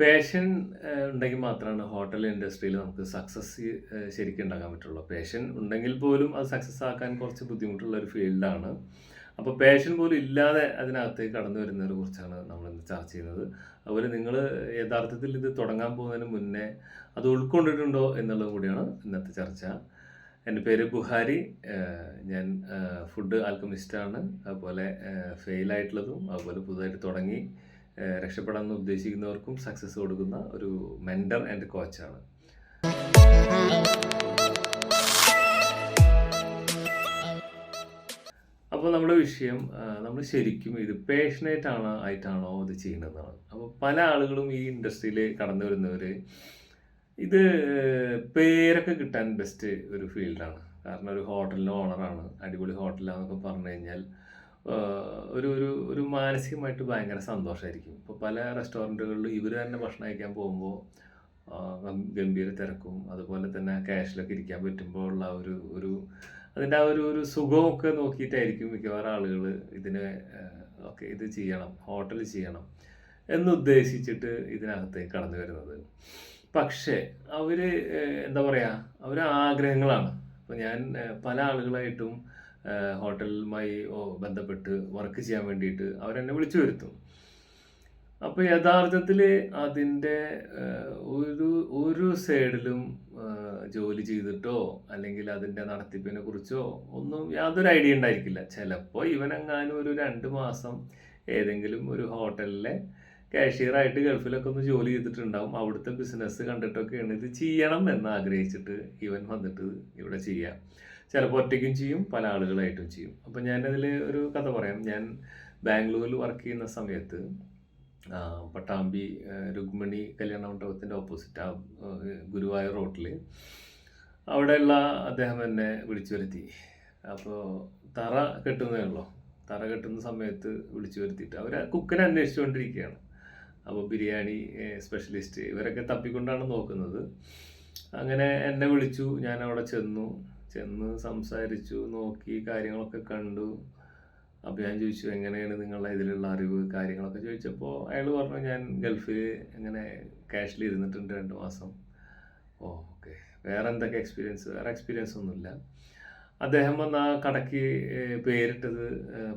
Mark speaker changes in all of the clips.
Speaker 1: Passion ഉണ്ടെങ്കിൽ മാത്രമാണ് hotel ഇൻഡസ്ട്രിയിൽ നമുക്ക് സക്സസ് ശരിക്കും ഉണ്ടാക്കാൻ പറ്റുള്ളൂ. പേഷൻ ഉണ്ടെങ്കിൽ പോലും അത് സക്സസ് ആക്കാൻ കുറച്ച് ബുദ്ധിമുട്ടുള്ള ഒരു ഫീൽഡാണ് അപ്പോൾ പേഷൻ പോലും ഇല്ലാതെ അതിനകത്തേക്ക് കടന്നു വരുന്നതിനെ കുറിച്ചാണ് നമ്മൾ ഇന്ന് ചർച്ച ചെയ്യുന്നത്. അതുപോലെ നിങ്ങൾ യഥാർത്ഥത്തിൽ ഇത് തുടങ്ങാൻ പോകുന്നതിന് മുന്നേ അത് ഉൾക്കൊണ്ടിട്ടുണ്ടോ എന്നുള്ളത് കൂടിയാണ് ഇന്നത്തെ ചർച്ച. എന്റെ പേര് ബുഹാരി ഞാൻ ഫുഡ് ആൽക്കമിസ്റ്റാണ് അതുപോലെ ഫെയിലായിട്ടുള്ളതും അതുപോലെ പുതുതായിട്ട് തുടങ്ങി. രക്ഷപ്പെടാൻ ഉദ്ദേശിക്കുന്നവർക്കും സക്സസ് കൊടുക്കുന്ന ഒരു മെന്റർ ആൻഡ് കോച്ചാണ് അപ്പോൾ നമ്മുടെ വിഷയം നമ്മൾ ശരിക്കും ഇത് പേഷനേറ്റ് ആണ് ആയിട്ടാണോ ഇത് ചെയ്യുന്നതെന്നാണ്. അപ്പോൾ പല ആളുകളും ഈ ഇൻഡസ്ട്രിയിൽ കടന്നു വരുന്നവർ ഇത് പേരൊക്കെ കിട്ടാൻ ബെസ്റ്റ് ഒരു ഫീൽഡാണ് കാരണം ഒരു ഹോട്ടലിന്റെ ഓണറാണ് അടിപൊളി ഹോട്ടലാന്നൊക്കെ പറഞ്ഞു കഴിഞ്ഞാൽ ഒരു ഒരു ഒരു മാനസികമായിട്ട് ഭയങ്കര സന്തോഷമായിരിക്കും ഇപ്പോൾ പല റെസ്റ്റോറന്റുകളിലും ഇവർ തന്നെ ഭക്ഷണം കഴിക്കാൻ പോകുമ്പോൾ ഗംഭീര തിരക്കും അതുപോലെ തന്നെ ക്യാഷിലൊക്കെ ഇരിക്കാൻ പറ്റുമ്പോൾ ഉള്ള ഒരു ഒരു അതിന്റെ ആ ഒരു ഒരു സുഖമൊക്കെ നോക്കിയിട്ടായിരിക്കും മിക്കവാറും ആളുകൾ ഇതിനെ ഓക്കെ ഇത് ചെയ്യണം ഹോട്ടൽ ചെയ്യണം എന്നുദ്ദേശിച്ചിട്ട് ഇതിനകത്തേക്ക് കടന്നു വരുന്നത്. പക്ഷേ അവർ എന്താ പറയുക അവർ ആഗ്രഹങ്ങളാണ് അപ്പോൾ ഞാൻ പല ആളുകളായിട്ടും ഹോട്ടലുമായി ബന്ധപ്പെട്ട് വർക്ക് ചെയ്യാൻ വേണ്ടിയിട്ട് അവരെന്നെ വിളിച്ചു വരുത്തും. അപ്പോൾ യഥാർത്ഥത്തിൽ അതിന്റെ ഒരു ഒരു സൈഡിലും ജോലി ചെയ്തിട്ടോ അല്ലെങ്കിൽ അതിന്റെ നടത്തിപ്പിനെ കുറിച്ചോ ഒന്നും യാതൊരു ഐഡിയ ഉണ്ടായിരിക്കില്ല. ചിലപ്പോൾ ഇവനെങ്ങാനും ഒരു രണ്ട് മാസം ഏതെങ്കിലും ഒരു ഹോട്ടലിലെ കാഷ്യറായിട്ട് ഗൾഫിലൊക്കെ ഒന്ന് ജോലി ചെയ്തിട്ടുണ്ടാവും. അവിടുത്തെ ബിസിനസ് കണ്ടിട്ടൊക്കെയാണ് ഇത് ചെയ്യണം എന്ന് ആഗ്രഹിച്ചിട്ട് ഇവൻ വന്നിട്ട് ഇവിടെ ചെയ്യാം. ചിലപ്പോൾ ഒറ്റയ്ക്കും ചെയ്യും പല ആളുകളായിട്ടും ചെയ്യും. അപ്പം ഞാനതിൽ ഒരു കഥ പറയാം. ഞാൻ ബാംഗ്ലൂരിൽ വർക്ക് ചെയ്യുന്ന സമയത്ത് പട്ടാമ്പി രുക്മിണി കല്യാണ മണ്ഡപത്തിന്റെ ഓപ്പോസിറ്റ് ആ ഗുരുവായൂർ റോട്ടിൽ അവിടെയുള്ള അദ്ദേഹം എന്നെ വിളിച്ചു വരുത്തി. അപ്പോൾ തറ കെട്ടുന്നേ തറ കെട്ടുന്ന സമയത്ത് വിളിച്ചു വരുത്തിയിട്ട് അവർ കുക്കിനെ അന്വേഷിച്ചുകൊണ്ടിരിക്കുകയാണ്. അപ്പോൾ ബിരിയാണി സ്പെഷ്യലിസ്റ്റ് ഇവരൊക്കെ തപ്പിക്കൊണ്ടാണ് നോക്കുന്നത്. അങ്ങനെ എന്നെ വിളിച്ചു. ഞാൻ അവിടെ ചെന്നു. ചെന്ന് സംസാരിച്ചു നോക്കി കാര്യങ്ങളൊക്കെ കണ്ടു. അപ്പോൾ ഞാൻ ചോദിച്ചു എങ്ങനെയാണ് നിങ്ങളുടെ ഇതിലുള്ള അറിവ്? കാര്യങ്ങളൊക്കെ ചോദിച്ചപ്പോൾ അയാൾ പറഞ്ഞു ഞാൻ ഗൾഫിൽ ഇങ്ങനെ ക്യാഷിൽ ഇരുന്നിട്ടുണ്ട് രണ്ട് മാസം. ഓക്കെ. വേറെ എന്തൊക്കെ എക്സ്പീരിയൻസ് വേറെ എക്സ്പീരിയൻസ് ഒന്നുമില്ല. അദ്ദേഹം വന്ന ആ കടയ്ക്ക് പേരിട്ടത്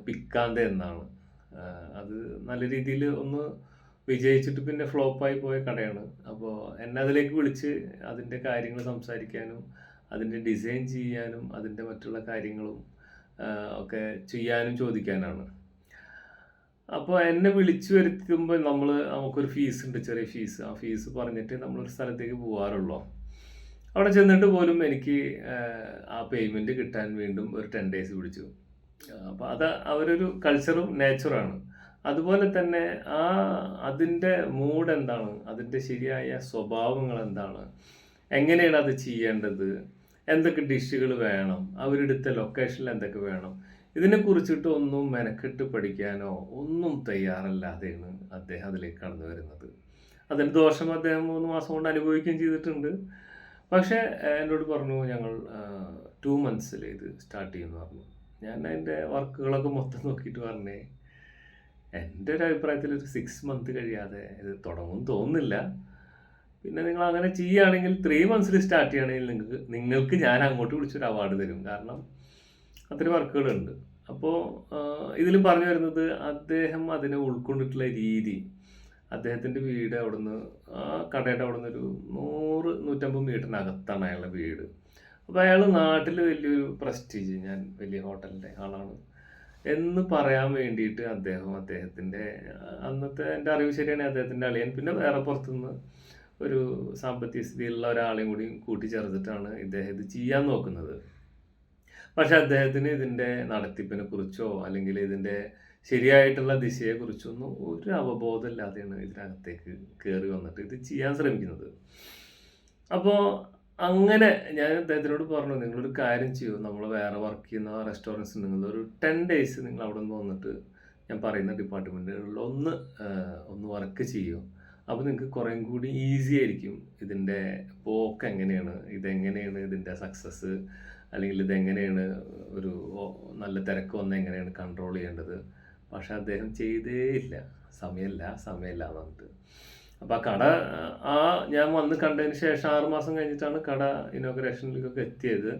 Speaker 1: പിക്കാന്ത എന്നാണ്. അത് നല്ല രീതിയിൽ ഒന്ന് വിജയിച്ചിട്ട് പിന്നെ ഫ്ലോപ്പായി പോയ കടയാണ്. അപ്പോൾ എന്നെ അതിലേക്ക് വിളിച്ച് അതിന്റെ കാര്യങ്ങൾ സംസാരിക്കാനും അതിന്റെ ഡിസൈൻ ചെയ്യാനും അതിന്റെ മറ്റുള്ള കാര്യങ്ങളും ഒക്കെ ചെയ്യാനും ചോദിക്കാനാണ്. അപ്പോൾ എന്നെ വിളിച്ചു വരുത്തുമ്പോൾ നമ്മൾ നമുക്കൊരു ഫീസ് ഉണ്ട് ചെറിയ ഫീസ്. ആ ഫീസ് പറഞ്ഞിട്ട് നമ്മളൊരു സ്ഥലത്തേക്ക് പോകാറുള്ളൂ അവിടെ ചെന്നിട്ട് പോലും എനിക്ക് ആ പേയ്മെന്റ് കിട്ടാൻ വീണ്ടും ഒരു ടെൻ ഡേയ്സ് പിടിച്ചു. അപ്പോൾ അത് അവരൊരു കൾച്ചറും നേച്ചറാണ് അതുപോലെ തന്നെ ആ അതിന്റെ മൂഡ് എന്താണ്? അതിന്റെ ശരിയായ സ്വഭാവങ്ങൾ എന്താണ്? എങ്ങനെയാണ് അത് ചെയ്യേണ്ടത്? എന്തൊക്കെ ഡിഷുകൾ വേണം? അവരെടുത്ത ലൊക്കേഷനിൽ എന്തൊക്കെ വേണം? ഇതിനെ കുറിച്ചിട്ട് ഒന്നും മെനക്കെട്ട് പഠിക്കാനോ ഒന്നും തയ്യാറല്ലാതെയാണ് അദ്ദേഹം അതിലേക്ക് കടന്നു വരുന്നത്. അതിന് ദോഷം അദ്ദേഹം മൂന്ന് മാസം കൊണ്ട് അനുഭവിക്കുകയും ചെയ്തിട്ടുണ്ട്. പക്ഷേ എന്നോട് പറഞ്ഞു ഞങ്ങൾ ടു മന്ത്സിൽ ഇത് സ്റ്റാർട്ട് ചെയ്യുമെന്ന് പറഞ്ഞു. ഞാൻ അതിന്റെ വർക്കുകളൊക്കെ മൊത്തം നോക്കിയിട്ട് പറഞ്ഞേ എന്റെ ഒരു അഭിപ്രായത്തിൽ ഒരു സിക്സ് മന്ത് കഴിയാതെ ഇത് തുടങ്ങും തോന്നുന്നില്ല. പിന്നെ നിങ്ങൾ അങ്ങനെ ചെയ്യുകയാണെങ്കിൽ ത്രീ മന്ത്സിൽ സ്റ്റാർട്ട് ചെയ്യുകയാണെങ്കിൽ നിങ്ങൾക്ക് നിങ്ങൾക്ക് ഞാൻ അങ്ങോട്ട് വിളിച്ചൊരു അവാർഡ് തരും. കാരണം അത്രയും വർക്കുകളുണ്ട്. അപ്പോൾ ഇതിൽ പറഞ്ഞു വരുന്നത് അദ്ദേഹം അതിനെ ഉൾക്കൊണ്ടിട്ടുള്ള രീതി അദ്ദേഹത്തിന്റെ വീട് അവിടുന്ന് ആ കടയുടെ അവിടുന്ന് ഒരു നൂറ് നൂറ്റമ്പത് മീറ്ററിനകത്താണ് അയാളുടെ വീട്. അപ്പോൾ അയാൾ നാട്ടിൽ വലിയൊരു പ്രസ്റ്റീജ് ഞാൻ വലിയ ഹോട്ടലിന്റെ ആളാണ് എന്ന് പറയാൻ വേണ്ടിയിട്ട് അദ്ദേഹം അദ്ദേഹത്തിന്റെ അന്നത്തെ എന്റെ അറിവ് ശരിയാണ് അദ്ദേഹത്തിന്റെ അളിയൻ. പിന്നെ വേറെ പുറത്തുനിന്ന് ഒരു സാമ്പത്തിക സ്ഥിതിയിലുള്ള ഒരാളെയും കൂടി കൂട്ടിച്ചേർത്തിട്ടാണ് ഇദ്ദേഹം ഇത് ചെയ്യാൻ നോക്കുന്നത്. പക്ഷെ അദ്ദേഹത്തിന് ഇതിന്റെ നടത്തിപ്പിനെ കുറിച്ചോ അല്ലെങ്കിൽ ഇതിന്റെ ശരിയായിട്ടുള്ള ദിശയെക്കുറിച്ചൊന്നും ഒരു അവബോധം ഇല്ലാതെയാണ് ഇതിനകത്തേക്ക് കയറി വന്നിട്ട് ഇത് ചെയ്യാൻ ശ്രമിക്കുന്നത്. അപ്പോൾ അങ്ങനെ ഞാൻ അദ്ദേഹത്തിനോട് പറഞ്ഞു നിങ്ങളൊരു കാര്യം ചെയ്യൂ. നമ്മൾ വേറെ വർക്ക് ചെയ്യുന്ന റെസ്റ്റോറന്റ്സ് ഉണ്ടെങ്കിൽ ഒരു ടെൻ ഡേയ്സ് നിങ്ങൾ അവിടെ നിന്ന് വന്നിട്ട് ഞാൻ പറയുന്ന ഡിപ്പാർട്ട്മെന്റുകളിൽ ഒന്ന് ഒന്ന് വർക്ക് ചെയ്യൂ. അപ്പോൾ നിങ്ങൾക്ക് കുറേം കൂടി ഈസി ആയിരിക്കും ഇതിന്റെ പോക്ക് എങ്ങനെയാണ് ഇതെങ്ങനെയാണ് ഇതിന്റെ സക്സസ് അല്ലെങ്കിൽ ഇതെങ്ങനെയാണ് ഒരു നല്ല തിരക്ക് വന്ന എങ്ങനെയാണ് കൺട്രോൾ ചെയ്യേണ്ടത്? പക്ഷെ അദ്ദേഹം ചെയ്തേ ഇല്ല. സമയമില്ല സമയമില്ല എന്ന് അപ്പോൾ ആ കട ആ ഞാൻ വന്ന് കണ്ടതിന് ശേഷം ആറ് മാസം കഴിഞ്ഞിട്ടാണ് കട ഇനോഗ്രേഷനിലേക്കൊക്കെ എത്തിയത്.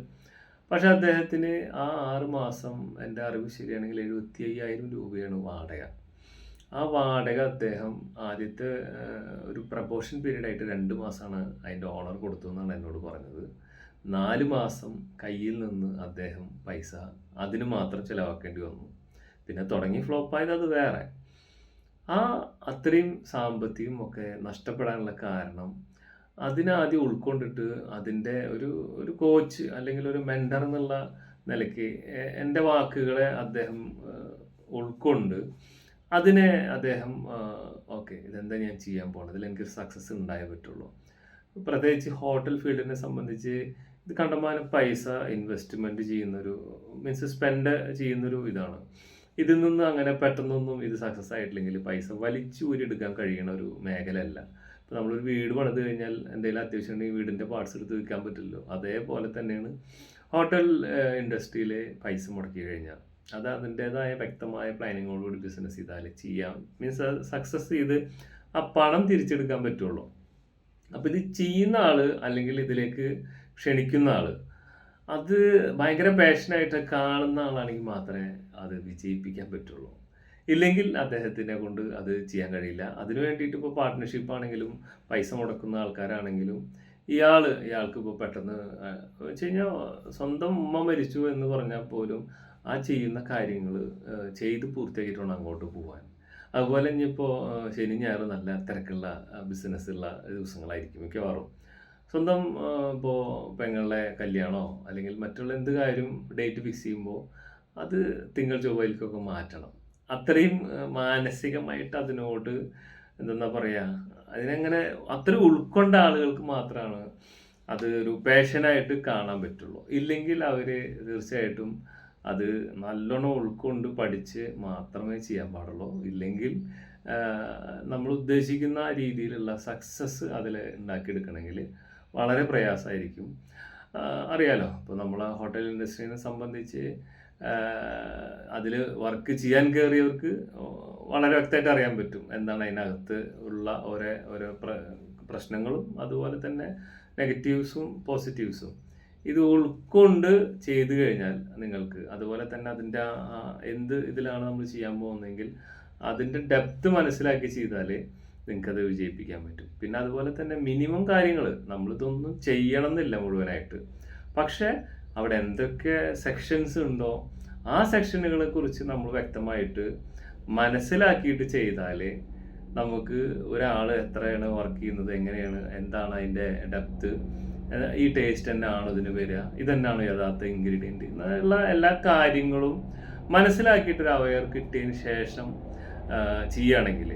Speaker 1: പക്ഷെ അദ്ദേഹത്തിന് ആ ആറ് മാസം എന്റെ അറിവ് ശരിയാണെങ്കിൽ എഴുപത്തി അയ്യായിരം രൂപയാണ് വാടക. ആ വാടക അദ്ദേഹം ആദ്യത്തെ ഒരു പ്രപ്പോഷൻ പീരീഡ് ആയിട്ട് രണ്ട് മാസമാണ് അതിന്റെ ഓണർ കൊടുത്തു എന്നാണ് എന്നോട് പറഞ്ഞത്. നാല് മാസം കയ്യിൽ നിന്ന് അദ്ദേഹം പൈസ അതിന് മാത്രം ചിലവാക്കേണ്ടി വന്നു. പിന്നെ തുടങ്ങി ഫ്ലോപ്പായത് അത് വേറെ. ആ അത്രയും സാമ്പത്തികം ഒക്കെ നഷ്ടപ്പെടാനുള്ള കാരണം അതിനാദ്യം ഉൾക്കൊണ്ടിട്ട് അതിന്റെ ഒരു ഒരു കോച്ച് അല്ലെങ്കിൽ ഒരു മെൻഡർ എന്നുള്ള നിലയ്ക്ക് എന്റെ വാക്കുകളെ അദ്ദേഹം ഉൾക്കൊണ്ട് അതിനെ അദ്ദേഹം ഓക്കെ ഇതെന്താ ഞാൻ ചെയ്യാൻ പോണത്? ഇതിൽ എനിക്ക് സക്സസ് ഉണ്ടായേ പറ്റുള്ളൂ. പ്രത്യേകിച്ച് ഹോട്ടൽ ഫീൽഡിനെ സംബന്ധിച്ച് ഇത് കണ്ടമാനം പൈസ ഇൻവെസ്റ്റ്മെന്റ് ചെയ്യുന്നൊരു മീൻസ് സ്പെൻഡ് ചെയ്യുന്നൊരു ഇതാണ്. ഇതിൽ നിന്ന് അങ്ങനെ പെട്ടെന്നൊന്നും ഇത് സക്സസ് ആയിട്ടില്ലെങ്കിൽ പൈസ വലിച്ചു ഊരിയെടുക്കാൻ കഴിയണ ഒരു മേഖലയല്ല. ഇപ്പോൾ നമ്മളൊരു വീട് പണിത് കഴിഞ്ഞാൽ എന്തെങ്കിലും അത്യാവശ്യം ഉണ്ടെങ്കിൽ വീടിന്റെ പാർട്സ് എടുത്ത് വിൽക്കാൻ പറ്റില്ലല്ലോ. അതേപോലെ തന്നെയാണ് ഹോട്ടൽ ഇൻഡസ്ട്രിയിലെ പൈസ മുടക്കി കഴിഞ്ഞാൽ. അത് അതിന്റെതായ വ്യക്തമായ പ്ലാനിങ്ങോടുകൂടി ബിസിനസ് ചെയ്താൽ ചെയ്യാം. മീൻസ് അത് സക്സസ് ചെയ്ത് ആ പണം തിരിച്ചെടുക്കാൻ പറ്റുള്ളൂ. അപ്പോൾ ഇത് ചെയ്യുന്ന ആൾ അല്ലെങ്കിൽ ഇതിലേക്ക് ക്ഷണിക്കുന്ന ആൾ അത് ഭയങ്കര പാഷനായിട്ട് കാണുന്ന ആളാണെങ്കിൽ മാത്രമേ അത് വിജയിപ്പിക്കാൻ പറ്റുള്ളൂ. ഇല്ലെങ്കിൽ അദ്ദേഹത്തിനെ കൊണ്ട് അത് ചെയ്യാൻ കഴിയില്ല. അതിനു വേണ്ടിയിട്ട് ഇപ്പോൾ പാർട്ട്ണർഷിപ്പ് ആണെങ്കിലും പൈസ മുടക്കുന്ന ആൾക്കാരാണെങ്കിലും ഇയാൾ ഇയാൾക്ക് ഇപ്പോൾ പെട്ടെന്ന് വെച്ച് കഴിഞ്ഞാൽ സ്വന്തം ഉമ്മ മരിച്ചു എന്ന് പറഞ്ഞാൽ പോലും ആ ചെയ്യുന്ന കാര്യങ്ങൾ ചെയ്ത് പൂർത്തിയാക്കിയിട്ടാണ് അങ്ങോട്ട് പോകാൻ അതുപോലെ ഇനിയിപ്പോൾ ശനി ഞായർ നല്ല തിരക്കുള്ള ബിസിനസ്സുള്ള ദിവസങ്ങളായിരിക്കും മിക്കവാറും. സ്വന്തം ഇപ്പോൾ പെങ്ങളുടെ കല്യാണമോ അല്ലെങ്കിൽ മറ്റുള്ള എന്ത് കാര്യം ഡേറ്റ് ഫിക്സ് ചെയ്യുമ്പോൾ അത് തിങ്കൾ ചൊവ്വയിലേക്കൊക്കെ മാറ്റണം. അത്രയും മാനസികമായിട്ട് അതിനോട് എന്താ പറയുക അതിനങ്ങനെ അത്ര ഉൾക്കൊണ്ട ആളുകൾക്ക് മാത്രമാണ് അത് ഒരു പാഷനായിട്ട് കാണാൻ പറ്റുള്ളൂ. ഇല്ലെങ്കിൽ അവർ തീർച്ചയായിട്ടും അത് നല്ലോണം ഉൾക്കൊണ്ട് പഠിച്ച് മാത്രമേ ചെയ്യാൻ പാടുള്ളൂ. ഇല്ലെങ്കിൽ നമ്മൾ ഉദ്ദേശിക്കുന്ന രീതിയിലുള്ള സക്സസ് അതിൽ ഉണ്ടാക്കിയെടുക്കണമെങ്കിൽ വളരെ പ്രയാസമായിരിക്കും. അറിയാലോ ഇപ്പോൾ നമ്മൾ ഹോട്ടൽ ഇൻഡസ്ട്രീനെ സംബന്ധിച്ച് അതിൽ വർക്ക് ചെയ്യാൻ കയറിയവർക്ക് വളരെ വ്യക്തമായിട്ട് അറിയാൻ പറ്റും എന്താണ് അതിനകത്ത് ഉള്ള ഓരോ ഓരോ പ്രശ്നങ്ങളും. അതുപോലെ തന്നെ നെഗറ്റീവ്സും പോസിറ്റീവ്സും ഇത് ഉൾക്കൊണ്ട് ചെയ്തു കഴിഞ്ഞാൽ നിങ്ങൾക്ക് അതുപോലെ തന്നെ അതിന്റെ എന്ത് ഇതിലാണ് നമ്മൾ ചെയ്യാൻ പോകുന്നതെങ്കിൽ അതിന്റെ ഡെപ്ത് മനസ്സിലാക്കി ചെയ്താൽ നിങ്ങൾക്കത് വിജയിപ്പിക്കാൻ പറ്റും. പിന്നെ അതുപോലെ തന്നെ മിനിമം കാര്യങ്ങൾ നമ്മളിതൊന്നും ചെയ്യണം എന്നില്ല മുഴുവനായിട്ട്. പക്ഷേ അവിടെ എന്തൊക്കെ സെക്ഷൻസ് ഉണ്ടോ ആ സെക്ഷനുകളെ കുറിച്ച് നമ്മൾ വ്യക്തമായിട്ട് മനസ്സിലാക്കിയിട്ട് ചെയ്താൽ നമുക്ക് ഒരാൾ എത്രയാണ് വർക്ക് ചെയ്യുന്നത് എങ്ങനെയാണ് എന്താണ് അതിന്റെ ഡെപ്ത് ഈ ടേസ്റ്റ് തന്നെയാണ് ഇതിന് വരിക? ഇതന്നെയാണ് യഥാർത്ഥ ഇൻഗ്രീഡിയന്റ് എന്നുള്ള എല്ലാ കാര്യങ്ങളും മനസ്സിലാക്കിയിട്ട് ഒരു അവയർ കിട്ടിയതിന് ശേഷം ചെയ്യുകയാണെങ്കിൽ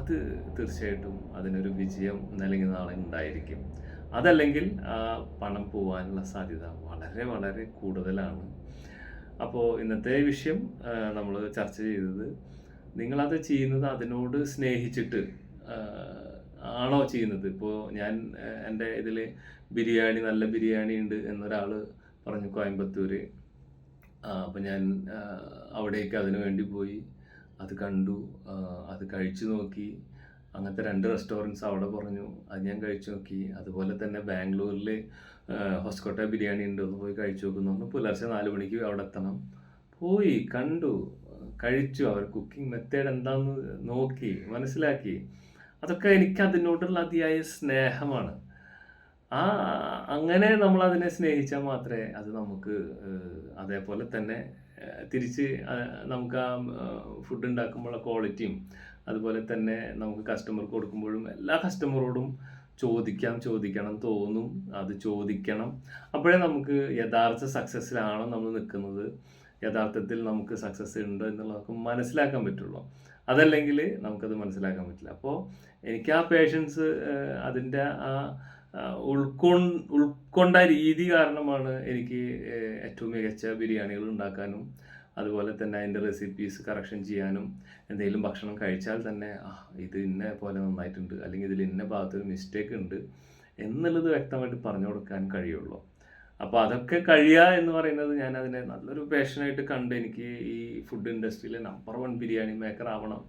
Speaker 1: അത് തീർച്ചയായിട്ടും അതിനൊരു വിജയം അല്ലെങ്കിൽ നാളെ ഉണ്ടായിരിക്കും. അതല്ലെങ്കിൽ പണം പോകാനുള്ള സാധ്യത വളരെ വളരെ കൂടുതലാണ്. അപ്പോൾ ഇന്നത്തെ വിഷയം നമ്മൾ ചർച്ച ചെയ്തത് നിങ്ങളത് ചെയ്യുന്നത് അതിനോട് സ്നേഹിച്ചിട്ട് ആണോ ചെയ്യുന്നത്? ഇപ്പോൾ ഞാൻ എന്റെ ഇതിൽ ബിരിയാണി നല്ല ബിരിയാണി ഉണ്ട് എന്നൊരാൾ പറഞ്ഞു കോയമ്പത്തൂർ അപ്പം ഞാൻ അവിടേക്ക് അതിനു വേണ്ടി പോയി. അത് കണ്ടു. അത് കഴിച്ചു നോക്കി. അങ്ങനത്തെ രണ്ട് റെസ്റ്റോറന്റ്സ് അവിടെ പറഞ്ഞു. അത് ഞാൻ കഴിച്ചു നോക്കി. അതുപോലെ തന്നെ ബാംഗ്ലൂരിൽ ഹൊസ്കോട്ട ബിരിയാണി ഉണ്ട്. ഒന്ന് പോയി കഴിച്ചു നോക്കുന്നു. പറഞ്ഞു പുലർച്ചെ നാല് മണിക്ക് അവിടെ എത്തണം. പോയി കണ്ടു. കഴിച്ചു. അവർ കുക്കിംഗ് മെത്തേഡ് എന്താണെന്ന് നോക്കി മനസ്സിലാക്കി. അതൊക്കെ എനിക്ക് അതിനോടുള്ള അതിയായ സ്നേഹമാണ്. ആ അങ്ങനെ നമ്മൾ അതിനെ സ്നേഹിച്ചാൽ മാത്രമേ അത് നമുക്ക് അതേപോലെ തന്നെ തിരിച്ച് നമുക്ക് ആ ഫുഡ് ഉണ്ടാക്കുമ്പോഴുള്ള ക്വാളിറ്റിയും അതുപോലെ തന്നെ നമുക്ക് കസ്റ്റമർക്ക് കൊടുക്കുമ്പോഴും എല്ലാ കസ്റ്റമറോടും ചോദിക്കാം ചോദിക്കണം തോന്നും അത് ചോദിക്കണം. അപ്പോഴേ നമുക്ക് യഥാർത്ഥ സക്സസ്സിലാണോ നമ്മൾ നിൽക്കുന്നത്. യഥാർത്ഥത്തിൽ നമുക്ക് സക്സസ് ഉണ്ട് എന്നുള്ളതൊക്കെ മനസ്സിലാക്കാൻ പറ്റുള്ളൂ. അതല്ലെങ്കിൽ നമുക്കത് മനസ്സിലാക്കാൻ പറ്റില്ല. അപ്പോൾ എനിക്ക് ആ പേഷ്യൻസ് അതിന്റെ ആ ആ, ഉൾക്കൊൺ ഉൾക്കൊണ്ട രീതി കാരണമാണ് എനിക്ക് ഏറ്റവും മികച്ച ബിരിയാണികൾ ഉണ്ടാക്കാനും അതുപോലെ തന്നെ അതിന്റെ റെസിപ്പീസ് കറക്ഷൻ ചെയ്യാനും എന്തെങ്കിലും ഭക്ഷണം കഴിച്ചാൽ തന്നെ ഇത് ഇന്ന പോലെ നന്നായിട്ടുണ്ട് അല്ലെങ്കിൽ ഇതിൽ ഇന്ന ഭാഗത്തൊരു മിസ്റ്റേക്ക് ഉണ്ട് എന്നുള്ളത് വ്യക്തമായിട്ട് പറഞ്ഞു കൊടുക്കാൻ കഴിയുള്ളൂ. അപ്പോൾ അതൊക്കെ കഴിയുക എന്ന് പറയുന്നത് ഞാൻ അതിനെ നല്ലൊരു പാഷനായിട്ട് കണ്ട് എനിക്ക് ഈ ഫുഡ് ഇൻഡസ്ട്രിയിലെ നമ്പർ വൺ ബിരിയാണി മേക്കർ ആവണം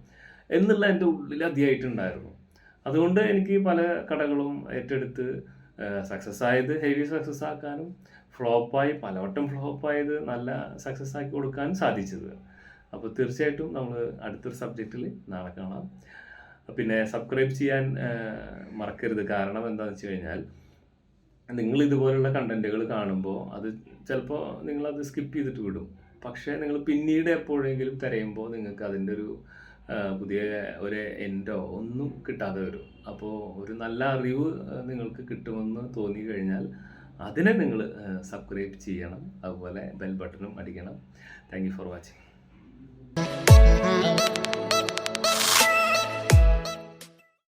Speaker 1: എന്നുള്ള എന്റെ ഉള്ളിൽ അധികമായിട്ടുണ്ടായിരുന്നു അതുകൊണ്ട് എനിക്ക് പല കടകളും ഏറ്റെടുത്ത് സക്സസ് ആയത് ഹെവി സക്സസ് ആക്കാനും ഫ്ലോപ്പായി പലവട്ടം ഫ്ലോപ്പായത് നല്ല സക്സസ് ആക്കി കൊടുക്കാനും സാധിച്ചത്. അപ്പോൾ തീർച്ചയായിട്ടും നമ്മൾ അടുത്തൊരു സബ്ജക്റ്റിൽ നാളെ കാണാം. പിന്നെ സബ്സ്ക്രൈബ് ചെയ്യാൻ മറക്കരുത്. കാരണം എന്താണെന്ന് വെച്ച് കഴിഞ്ഞാൽ നിങ്ങൾ ഇതുപോലുള്ള കണ്ടന്റുകൾ കാണുമ്പോൾ അത് ചിലപ്പോൾ നിങ്ങളത് സ്കിപ്പ് ചെയ്തിട്ട് വിടും. പക്ഷേ നിങ്ങൾ പിന്നീട് എപ്പോഴെങ്കിലും തിരയുമ്പോൾ നിങ്ങൾക്ക് അതിന്റെ ഒരു പുതിയ ഒരു എൻഡോ ഒന്നും കിട്ടാതെ വരും. അപ്പോൾ ഒരു നല്ല അറിവ് നിങ്ങൾക്ക് കിട്ടുമെന്ന് തോന്നി കഴിഞ്ഞാൽ അതിനെ നിങ്ങൾ സബ്സ്ക്രൈബ് ചെയ്യണം. അതുപോലെ ബെൽ ബട്ടണും അടിക്കണം. Thank for watching